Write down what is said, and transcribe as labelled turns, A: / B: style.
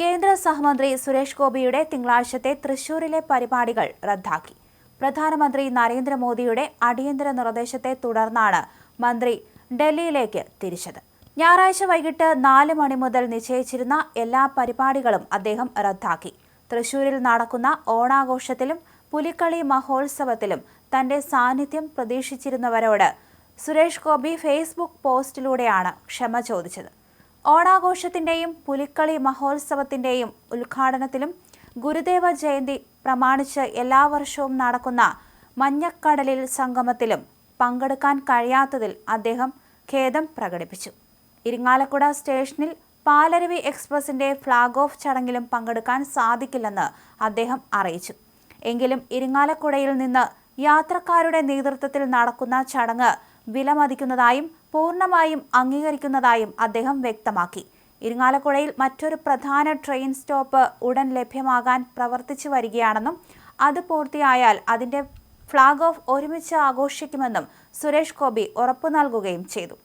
A: കേന്ദ്ര സഹമന്ത്രി സുരേഷ് ഗോപിയുടെ തിങ്കളാഴ്ചത്തെ തൃശൂരിലെ പരിപാടികൾ റദ്ദാക്കി. പ്രധാനമന്ത്രി നരേന്ദ്രമോദിയുടെ അടിയന്തര നിർദ്ദേശത്തെ തുടർന്നാണ് മന്ത്രി ഡൽഹിയിലേക്ക് തിരിച്ചത്. ഞായറാഴ്ച വൈകിട്ട് നാല് മണി മുതൽ നിശ്ചയിച്ചിരുന്ന എല്ലാ പരിപാടികളും അദ്ദേഹം റദ്ദാക്കി. തൃശൂരിൽ നടക്കുന്ന ഓണാഘോഷത്തിലും പുലിക്കളി മഹോത്സവത്തിലും തന്റെ സാന്നിധ്യം പ്രതീക്ഷിച്ചിരുന്നവരോട് സുരേഷ് ഗോപി ഫേസ്ബുക്ക് പോസ്റ്റിലൂടെയാണ് ക്ഷമ ചോദിച്ചത്. ഓണാഘോഷത്തിന്റെയും പുലിക്കളി മഹോത്സവത്തിന്റെയും ഉദ്ഘാടനത്തിലും ഗുരുദേവ ജയന്തി പ്രമാണിച്ച് എല്ലാ വർഷവും നടക്കുന്ന മഞ്ഞക്കടലിൽ സംഗമത്തിലും പങ്കെടുക്കാൻ കഴിയാത്തതിൽ അദ്ദേഹം ഖേദം പ്രകടിപ്പിച്ചു. ഇരിങ്ങാലക്കുട സ്റ്റേഷനിൽ പാലരുവി എക്സ്പ്രസിന്റെ ഫ്ളാഗ് ഓഫ് ചടങ്ങിലും പങ്കെടുക്കാൻ സാധിക്കില്ലെന്ന് അദ്ദേഹം അറിയിച്ചു. എങ്കിലും ഇരിങ്ങാലക്കുടയിൽ നിന്ന് യാത്രക്കാരുടെ നേതൃത്വത്തിൽ നടക്കുന്ന ചടങ്ങ് വിലമതിക്കുന്നതായും പൂർണമായും അംഗീകരിക്കുന്നതായും അദ്ദേഹം വ്യക്തമാക്കി. ഇരിങ്ങാലക്കുഴയിൽ മറ്റൊരു പ്രധാന ട്രെയിൻ സ്റ്റോപ്പ് ഉടൻ ലഭ്യമാകാൻ പ്രവർത്തിച്ചു വരികയാണെന്നും അത് പൂർത്തിയായാൽ അതിന്റെ ഫ്ളാഗ് ഓഫ് ഒരുമിച്ച് ആഘോഷിക്കുമെന്നും സുരേഷ് ഗോപി ഉറപ്പു നൽകുകയും ചെയ്തു.